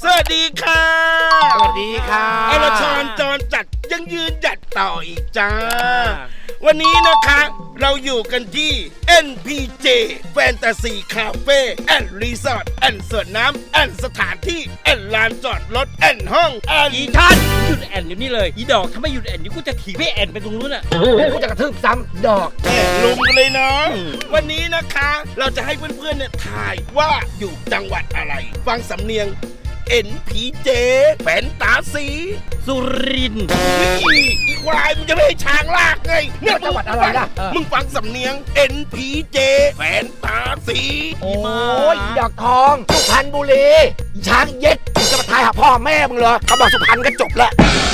สวัสดีค่ะสวัสดีค่ะ อรชรจรจัดยังยืนหยัดต่ออีกจ้า วันนี้นะคะ เราอยู่กันที่ NPJ Fantasy Cafe and Resort and สวนน้ำ and สถานที่ and ลานจอดรถ and ห้อง and อีท่านหยุดแอนเดี๋ยวนี้เลย อีดอกถ้าไม่หยุดแอนเดี๋ยวกูจะถีบให้แอนไปตรงนู้นอะกูจะกระทืบซ้ำดอกแม่ลุงเลยเนาะวันนี้นะคะ เราจะให้เพื่อนๆเนี่ยทายว่าอยู่จังหวัดอะไร ฟังสำเนียง NPJ แฟนตาซีสุรินทร์นี่อีควายมึงจะไม่ให้ช้างลากไงเนี่ยจังหวัดอะไรล่ะมึงฟังสำเนียง NPJ แฟนตาซีโอ้ยดอกทองสุพรรณบุรีอีช้างเย็ดมึงจะมาทายหาพ่อแม่มึงเหรอเขาบอกสุพรรณก็จบแล้วโ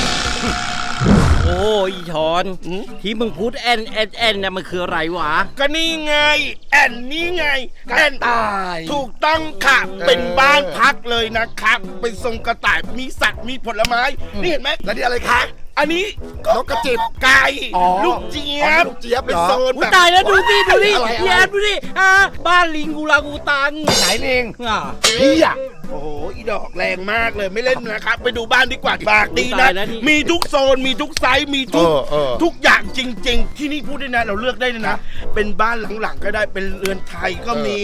อ้อีชอนอืมที่มึงพูดแอนแอนแอนเนี่ยมันคืออะไรวะ ก็นี่ไง แอนนี่ไงแอนตาย ถูกต้องค่ะ เป็นบ้านพักเลยนะครับ เป็นทรงกระต่ายมีสัตว์มีผลไม้ นี่เห็นไหมแล้วนี่อะไรคะ อันนี้นกกระจิบ ไก่อ๋อลูกเจี๊ยอ๋บอลูกเจี๊ยบเหรอ เป็นโซนอุ้แบยบ ตายแล้วดูสิดูดิอะไรอะไรแอนดูดิอ่าบ้านลิงกูลากูตังไหนเองอะเฮียโอ้โห อีดอกแรงมากเลยไม่เล่นนะครับ ไปดูบ้านดีกว่าปากดีนะมีทุกโซน มีทุกไซส์ มีทุก เออเออ ทุกอย่างจริง ๆ ที่นี่พูดได้นะ เราเลือกได้เลยนะ เป็นบ้านหลังๆก็ได้ เป็นเรือนไทยก็มี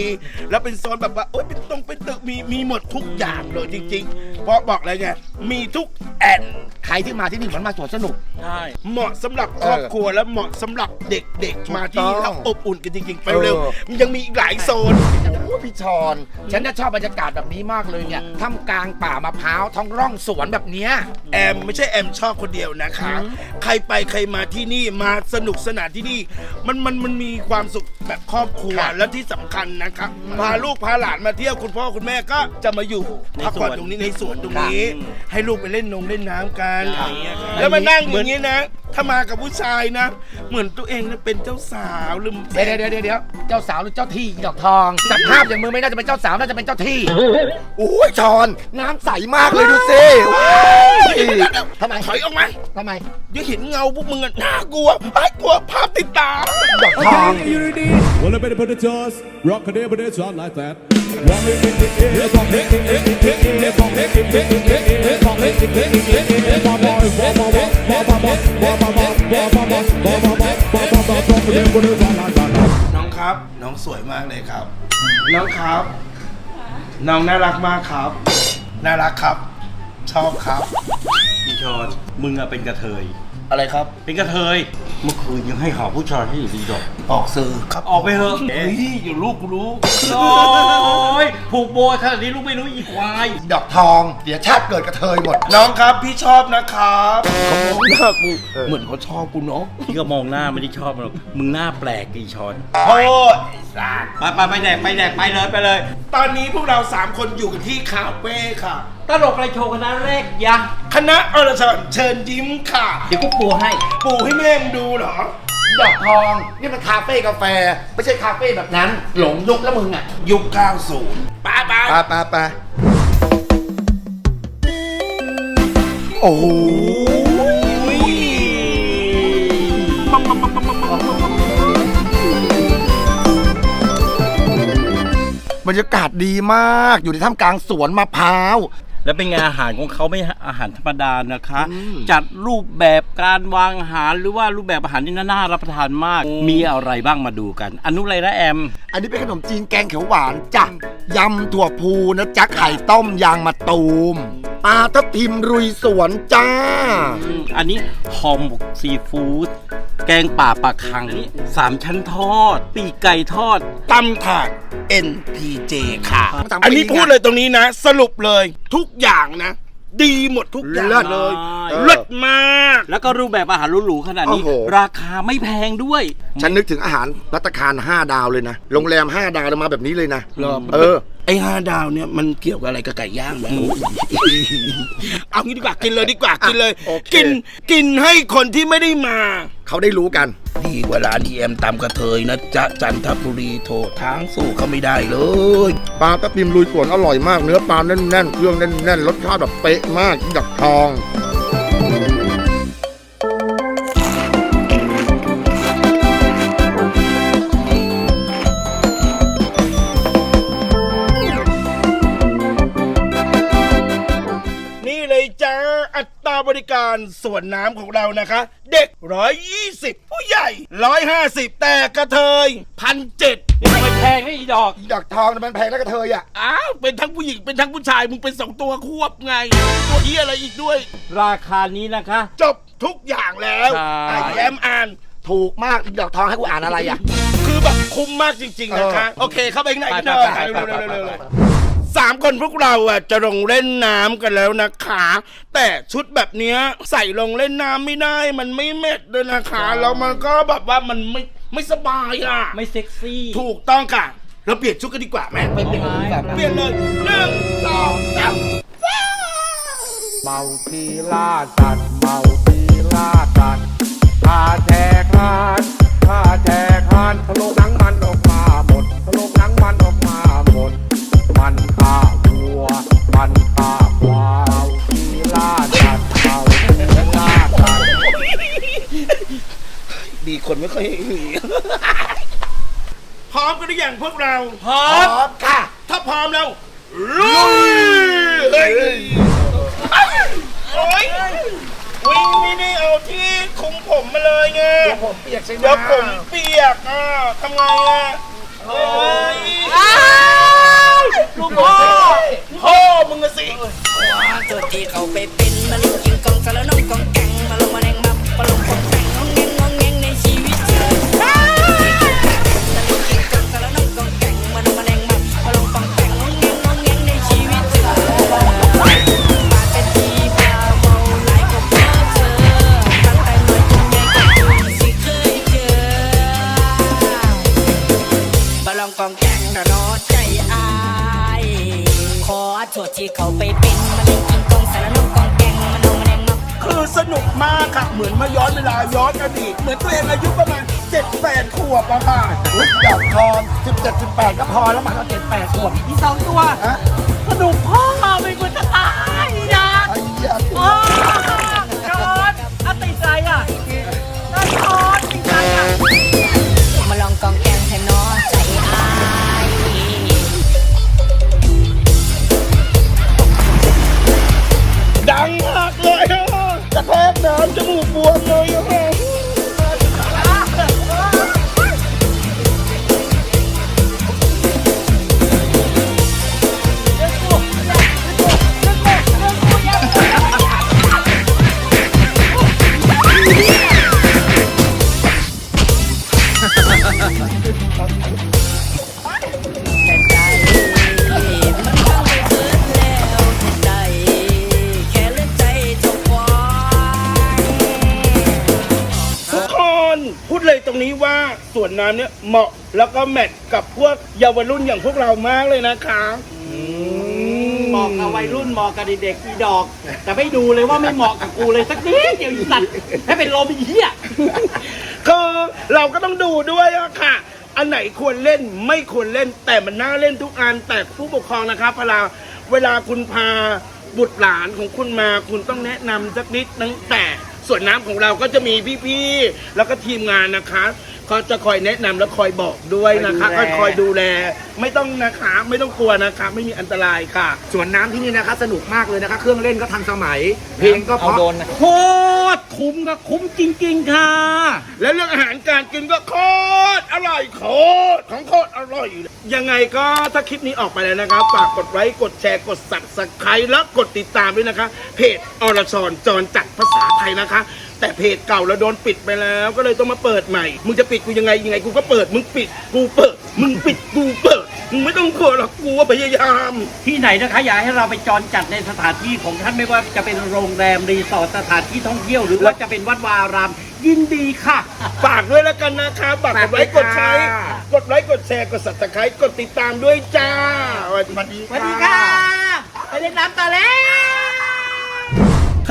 แล้วเป็นโซนแบบว่าโอ๊ยเป็นตรงเป็นตึก มี มีหมดทุกอย่างเลยจริง ๆ เพราะบอกเลยไง มีทุกแอนใครที่มาที่นี่มันมาสวนสนุก ใช่ เหมาะสำหรับครอบครัวและเหมาะสำหรับเด็กๆ มาที่นี่ถูกต้แล้อวงอบอุ่นกันจริงๆ ไปเร็วเออ มันยังมีอีกหลายโซน โอ้พี่ชอน ฉันน่ะชอบบรรยากาศแบบนี้มากเลยเนี่ยท่ามกลางป่ามะพร้าวท้องร่องสวนแบบเนี้ย แอมไม่ใช่แอมชอบคนเดียวนะคะ ใครไปใครมาที่นี่มาสนุกสนานที่นี่ มันมันมันมีความสุข แบบครอบครัวครับและที่สำคัญนะครับพาลูกพาหลานมาเที่ยวคุณพ่อคุณแม่ก็จะมาอยู่พักผ่อนตรงนี้ในสวนตรงนี้ ให้ลูกไปเล่นนงเล่นน้ำกันอย่างเงี้ยครับแล้วมานั่งอย่างนี้นะ ถ้ามากับผู้ชายนะ เหมือนตัวเองเะเป็นเจ้าสาวลืมเดี๋ยวเดี๋ยวเดี๋ยวเจ้าสาวหรือเจ้าที่ดอกทองจากภาพอย่างมือไม่น่าจะเป็นเจ้าสาวน่าจะเป็นเจ้าที่อุ้ยชอน น้ำใสมากเลยดูสิทำไมถอยออกไหมทำไมเดี๋ยวเห็นเงาพวกมึงน่ากลัวน่ากลัวภาพติดตาดอกทอง อยู่ดีๆ Well, a bit of the toss, rock a day, but it's on like that. น้องครับ น้องสวยมากเลยครับ น้องครับ น้องน่ารักมากครับ น่ารักครับ ชอบครับอีชอนมึงอะเป็นกระเทย อะไรครับ เป็นกระเทย เมื่อคืนยังให้หาผู้ชายให้อยู่ดีดอกออกสื่อครับออกไปเถอะเฮ้ยอยู่ลูกกูรู้ โอ้ยผูกโบยขนาดนี้ลูกไม่รู้อีควาย ดอกทองเดี๋ยวชาติเกิดกระเทยหมด น้องครับพี่ชอบนะครับเขามองหน้ากูเหมือนเขาชอบกูเนาะพี่ก็มองหน้าไม่ได้ชอบมันหรอก มึงหน้าแปลกอีชอนโอ้ยไอ้สัสไปไปไปแดกไปแดกไปเลยไปเลย ตอนนี้พวกเราสามคนอยู่กันที่คาเฟ่ค่ะ ตลกอะไรโชว์คณะแรกยะคณะอรชรเชิญยิ้มค่ะ เดี๋ยวกูปูให้ปู่ให้แม่งดูเหรอ ดอกทองนี่มันคาเฟ่กาแฟ ไม่ใช่คาเฟ่แบบนั้น หลงยุคแล้วมึงอะยุค 90ป้าป้าไปไปไปโอ้โหบรรยากาศดีมาก อยู่ในท่ามกลางสวนมะพร้าว แล้วเป็นไงอาหารของเขาไม่อาหารธรรมดานะคะ จัดรูปแบบการวางอาหารหรือว่ารูปแบบอาหารที่น่ารับประทานมาก มีอะไรบ้างมาดูกัน อนุอะไรนะแอม อันนี้เป็นขนมจีนแกงเขียวหวานจ้ะยำถั่วพูนะจ๊ะไข่ต้มยางมะตูมปลาทับทิมรุยสวนจ้า อันนี้ห่อหมกซีฟู้ดแกงป่าปลาคังสามชั้นทอด ปีกไก่ทอดตำถาด NPJ ค่ะตำอันนี้ปีกไงพูดเลยตรงนี้นะ สรุปเลยทุกอย่างนะ ดีหมดทุกอย่างเลิศ เลยเออ เลิศมาก แล้วก็รูปแบบอาหารหรูๆขนาดนี้ โอ้โห ราคาไม่แพงด้วย ฉันนึกถึงอาหารรัตตาคาร5 ดาวเลยนะ โรงแรม 5 ดาวเลยมาแบบนี้เลยนะ เหรอ เออ ไอ้ห้าดาวเนี่ยมันเกี่ยวกับอะไรกับไก่ย่างไหมเอางี้ดีกว่ากินเลยดีกว่ากินเลย โอเค กินกินให้คนที่ไม่ได้มา เขาได้รู้กัน ดีกว่าร้าดีเอ็มตามกระเทยนะจ๊ะจันทบุรีโถทางสู่เขาไม่ได้เลยปลากระปิมลุยสวนอร่อยมากเนื้อปลาแน่นๆเครื่องแน่นๆรสชาติแบบเป๊ะมากดักทอง การส่วนน้ำของเรานะคะ เด็ก 120 ผู้ใหญ่ 150 แต่กระเทยพันเจ็ดนี่ทำไมแพงนี่อีดอก อีดอกทองมันแพงแล้วกระเทยอะ อ้าว เป็นทั้งผู้หญิง เป็นทั้งผู้ชาย มึงเป็นสองตัวควบไง ตัวที่อะไรอีกด้วย ราคานี้นะคะ จบทุกอย่างแล้วใช่ อะแย้มอ่าน ถูกมากอีดอกทองให้กูอ่านอะไรอะ คือแบบคุ้มมากจริง ๆ นะคะ โอเค เข้าไปข้างในกันเลยเร็วๆๆๆ สามคนพวกเราอะจะลงเล่นน้ำกันแล้วนะคะ แต่ชุดแบบเนี้ยใส่ลงเล่นน้ำไม่ได้ มันไม่เม็ดเลยนะคะแล้วมันก็แบบว่ามันไม่ไม่สบายอะ ไม่เซ็กซี่ถูกต้องค่ะ เราเปลี่ยนชุดกันดีกว่าแม่ไปเปลี่ยนแบบเปลี่ยนเลยหนึ่งสองสามเมาทีล่าสัตว์เมาทีล่าสัตว์ข้าแจกหานข้าแจกหานทะลุ คนไม่ค่อยหนีพร้อมกันหรือยังพวกเราพร้อพมร้อมค่ะถ้าพร้อมแล้วลุยเฮ้ยโอ้ยวิ่งไม่ได้เอาที่คลุมผมมาเลยไงผมเปียกใช่ไหมเดี๋ยวผมเปียกอะทำไงอะเฮ้ยลูกพ่อพ่อมึงอะสิ ตัวที่เขาไปเป็นมาเล่นกินกองกะแล้วน้องกองแกงมาลง โทษที่เขาไปเป็นมาเล่นกินกองสารนกกองแกงมันลงมาแดงมักคือสนุกมากค่ะ เหมือนมาย้อนเวลาย้อนอดีต เหมือนตัวเองอายุประมาณเจ็ดแปดขวบอะค่ะอุ๊ยดอกทอง17 18ก็พอแล้วมันก็7 8ขวบมีสองตัว ฮะสนุกพ่อเป็นคนจะต นน้ำเนี่ยเหมาะแล้วก็แมทกับพวกเยาวรุ่นอย่างพวกเรามากเลยนะคะเหมาะกับวัยรุ่นเหมาะกับเด็กๆอีดอก แต่ไม่ดูเลยว่าไม่เหมาะกับกูเลยสักนิดเดียวอีสัตว์ให้เป็นลมอีเหี้ยคือเราก็ต้องดูด้วยอะค่ะ อันไหนควรเล่นไม่ควรเล่น แต่มันน่าเล่นทุกอันแต่ผู้ปกครองนะครับเวลาเวลาคุณพาบุตรหลานของคุณมาคุณต้องแนะนำสักนิดนึงแต่ส่วนน้ำของเราก็จะมีพี่ๆ แล้วก็ทีมงานนะคะ เขาจะคอยแนะนำและคอยบอกด้วยนะคะคก็อยดูแล คอยดูแล ไม่ต้องนะคะไม่ต้องกลัวนะคะไม่มีอันตรายค่ะ สวนน้ำที่นี่นะคะสนุกมากเลยนะคะ เครื่องเล่นก็ทันสมัย เพลงก็เพราะโคตรคุ้มกับคุ้มจริง ๆ ค่ะ แล้วเรื่องอาหารการกินก็โคตรอร่อยโคตรของโคตรอร่อย ยังไงก็ถ้าคลิปนี้ออกไปแล้วนะครับ ฝากกดไลค์กดแชร์กดสับสไครต์และกดติดตามด้วยนะคะ เพจอรชรจรจัดภาษาไทยนะคะ แต่เพจเก่าเราโดนปิดไปแล้ว ก็เลยต้องมาเปิดใหม่ มึงจะปิดกูยังไงยังไงกูก็เปิด มึงปิดกูเปิด มึงปิดกูเปิด มึงไม่ต้องกลัวหรอกกูว่าพยายาม ที่ไหนนะคะอยากให้เราไปจรจัดในสถานที่ของท่านไม่ว่าจะเป็นโรงแรมรีสอร์ทสถานที่ท่องเที่ยวหรือว่าจะเป็นวัดวาอาราม ยินดีค่ะ ฝากด้วยแล้วกันนะคะฝากกดไลค์กดแชร์กดไลค์กดแชร์กดสับสไครต์กดติดตามด้วยจ้าสวัสดีสวัสดีค่ะ ไปเล่นน้ำต่อแล้ว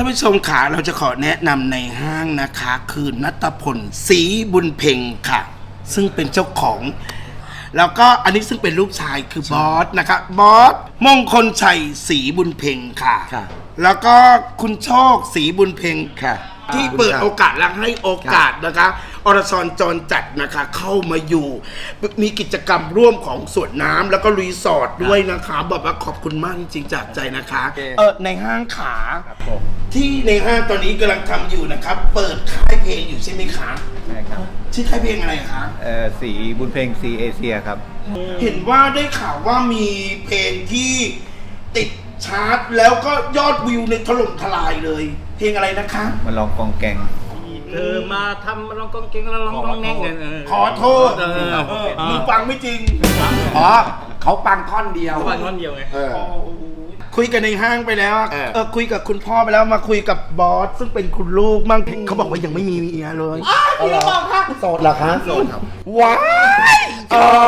ท่านผู้ชมขาเราจะขอแนะนำในห้างนะคะ คือนัตพลศรีบุญเพ็งค่ะ ซึ่งเป็นเจ้าของ แล้วก็อันนี้ซึ่งเป็นลูกชายคือบอสนะคะบอสมงคลชัยศรีบุญเพ็งค่ะ ค่ะ แล้วก็คุณโชคศรีบุญเพ็งค่ะ ที่เปิดโอกาสและให้โอกาสนะคะอรชรจรจัดนะคะเข้ามาอยู่ มีกิจกรรมร่วมของสวนน้ำแล้วก็รีสอร์ทด้วยนะคะบอกว่าขอบคุณมากจริงๆจากใจนะคะเออในห้างขาที่ในห้างตอนนี้กำลังทำอยู่นะครับ เปิดค่ายเพลงอยู่ใช่ไหมคะใช่ครับชื่อค่ายเพลงอะไรคะ เอ่อสีบุญเพลงซีเอเชียครับ เห็นว่าได้ข่าวว่ามีเพลงที่ติด ชาร์ตแล้วก็ยอดวิวในถล่มทลายเลย เพลงอะไรนะคะ มาลองกองแกง เธอมาทำร้องกองเก่งแล้วร้องกองแง่งเนี่ยเขอโทษเออเออมึงฟังไม่จริง อ๋อเขาปังท่อนเดียว เขาฟังท่อนเดียวไง เออ คุยกันในห้างไปแล้วอะเออ เออคุยกับคุณพ่อไปแล้วมาคุยกับบอสซึ่งเป็นคุณลูกมั่งเขาบอกว่ายังไม่มีเมียเลยพี่ระบอกค่ะโสดเหรอคะโสดครับว้ายจอนคุ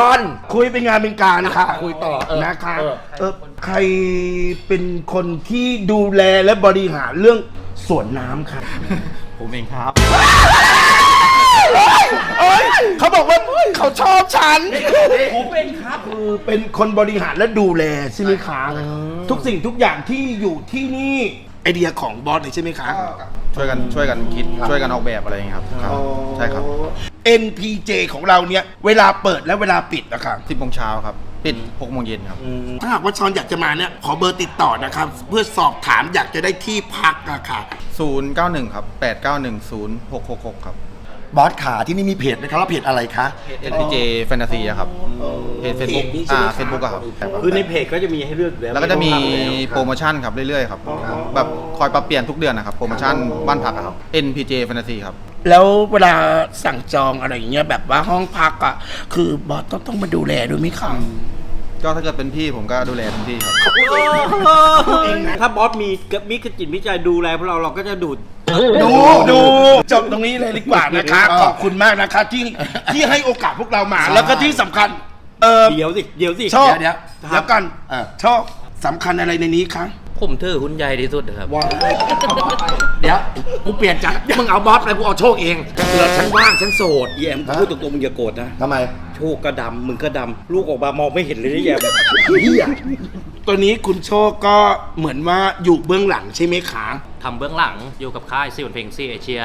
ยเป็นงานเป็นการค่ะ คุยต่อเออนะคะเออเออใครเป็นคนที่ดูแลและบริหารเรื่องสวนน้ำค่ะผมเองครับเอ้ยเขาบอกว่าเขาชอบฉันผมเป็นครับคือเป็นคนบริหารและดูแลใช่ไหมคะทุกสิ่งทุกอย่างที่อยู่ที่นี่ไอเดียของบอสเลยใช่ไหมคะช่วยกันช่วยกันคิดช่วยกันออกแบบอะไรอย่างเงี้ยครับครับใช่ครับ NPJ ของเราเนี่ย เวลาเปิดและเวลาปิดนะครับ สิบโมงเช้าครับ ปิดหกโมงเย็นครับ ถ้าหากว่าชอนอยากจะมาเนี่ย ขอเบอร์ติดต่อนะครับ เพื่อสอบถามอยากจะได้ที่พักอะค่ะ 091 ครับ 891 0666 ครับ บอสขาที่นี่มีเพจไหมครับแล้วเพจอะไรคะ NPJ Fantasy อะครับ เพจเฟซบุ๊กเพจนี้ใช่อ่าไหมครับ เฟซบุ๊กอะครับคือในเพจก็จะมีให้เลือกอยู่แล้วก็จะมีโปรโมชั่นครับเรื่อยๆครับ แบบคอยปรับเปลี่ยนทุกเดือนนะครับ โปรโมชั่นบ้านพักอะครับ NPJ Fantasy ครับ แล้วเวลาสั่งจองอะไรอย่างเงี้ยแบบว่าห้องพักอะคือบอสต้องต้องมาดูแลด้วยไหมครับก็ถ้าเกิดเป็นพี่ผมก็ดูแลเต็มที่ครับ ถ้าบอสมีมิกจิตวิจัยดูแลพวกเราเราก็จะดูด ดูดูจบตรงนี้เลยดีกว่านะคะ ขอบคุณมากนะคะ ที่ที่ให้โอกาสพวกเรามา แล้วก็ที่สำคัญ เออเดี๋ยวสิ เดี๋ยวสิ ชอบเดี๋ยวแล้วกันเออ ชอบสำคัญอะไรในนี้คะ ผมถือหุ้นใหญ่ที่สุดครับเดี๋ยวกูเปลี่ยนจากมึงเอาบอสไปกูเอาโชคเองเผื่อฉันว่างฉันโสดแยมพูดตรงๆมึงอย่าโกรธนะ ทำไมโชคก็ดำมึงก็ดำลูกออกมามองไม่เห็นเลยนะแยมตัวนี้คุณโชคก็เหมือนว่าอยู่เบื้องหลังใช่ไหมคะ ทำเบื้องหลังอยู่กับค่ายซีวันเพลงซีเอเชีย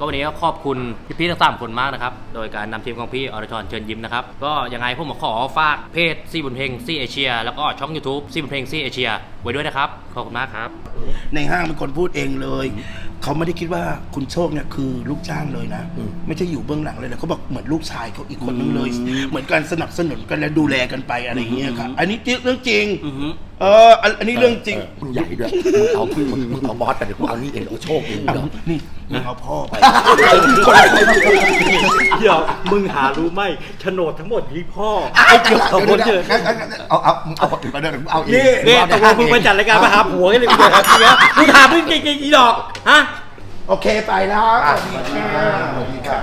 ก็วันนี้ก็ขอบคุณพี่ๆทั้งสามคนมากนะครับ โดยการนำทีมของพี่อรชรเชิญยิ้มนะครับ ก็ยังไงผมขอฝากเพจซีบุญเพลงซีเอเชียแล้วก็ช่อง YouTube ซีบุญเพลงซีเอเชียไว้ด้วยนะครับ ขอบคุณมากครับ ในห้างเป็นคนพูดเองเลย เขาไม่ได้คิดว่าคุณโชคเนี่ยคือลูกจ้างเลยนะ ไม่ใช่อยู่เบื้องหลังเลยนะเขาบอกเหมือนลูกชายเขาอีกคนนึงเลย เหมือนการสนับสนุนกันและดูแลกันไปอะไรอย่างเงี้ยครับอันนี้เรื่องจริง เอออันอันนี้เรื่องจริง มึงใหญ่ด้วยมึงเอามึงมึงเอาบอสไปเดี๋ยวกูเอานี่เองเดี๋ยวกูโชคเองเอาเดี๋ยวนี่มึงเอาพ่อไปเดี๋ยวมึงหารู้ไหมโฉนดทั้งหมดที่พ่อเอาเดี๋ยวเดี๋ยวเดี๋ยวเอาเอามึงเอาถึงมาเดินมึงเอาเองนี่ตกลงมึงมาจัดรายการมาหาผัวกันเลยมึงจะหาเนี้ยมึงถามมึงจริงๆอีดอกฮะโอเคไปแล้วสวัสดีค่ะสวัสดีค่ะ